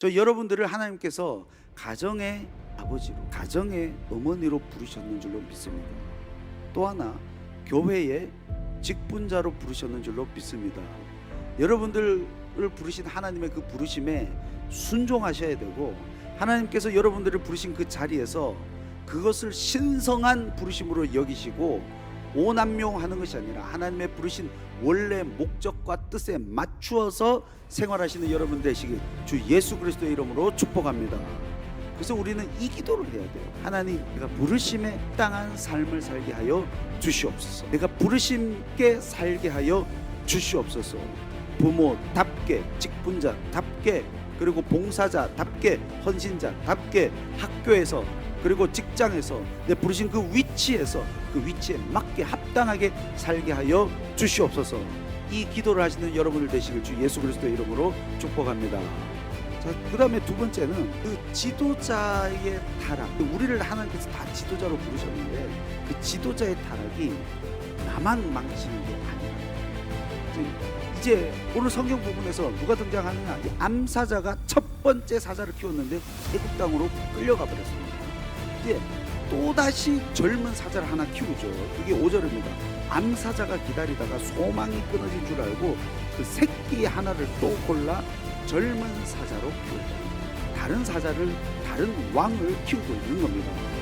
저 여러분들을 하나님께서 가정의 아버지로, 가정의 어머니로 부르셨는 줄로 믿습니다. 또 하나 교회의 직분자로 부르셨는 줄로 믿습니다. 여러분들을 부르신 하나님의 그 부르심에 순종하셔야 되고 하나님께서 여러분들을 부르신 그 자리에서 그것을 신성한 부르심으로 여기시고 오남용하는 것이 아니라 하나님의 부르신 원래 목적과 뜻에 맞추어서 생활하시는 여러분 되시길 주 예수 그리스도의 이름으로 축복합니다. 그래서 우리는 이 기도를 해야 돼요. 하나님, 내가 부르심에 땅한 삶을 살게 하여 주시옵소서. 내가 부르심께 살게 하여 주시옵소서. 부모답게, 직분자답게, 그리고 봉사자답게, 헌신자답게, 학교에서 그리고 직장에서 내 부르신 그 위치에서 그 위치에 맞게 합당하게 살게 하여 주시옵소서. 이 기도를 하시는 여러분들 되시길 주 예수 그리스도의 이름으로 축복합니다. 자, 그 다음에 두 번째는 그 지도자의 타락. 우리를 하나님께서 다 지도자로 부르셨는데 그 지도자의 타락이 나만 망치는 게 아니라 이제, 오늘 성경 부분에서 누가 등장하느냐? 이 암사자가 첫 번째 사자를 키웠는데 애국 땅으로 끌려가 버렸습니다. 이제 또 다시 젊은 사자를 하나 키우죠. 그게 5절입니다. 암사자가 기다리다가 소망이 끊어진 줄 알고 그 새끼 하나를 또 골라 젊은 사자로 키우고 다른 사자를 다른 왕을 키우고 있는 겁니다.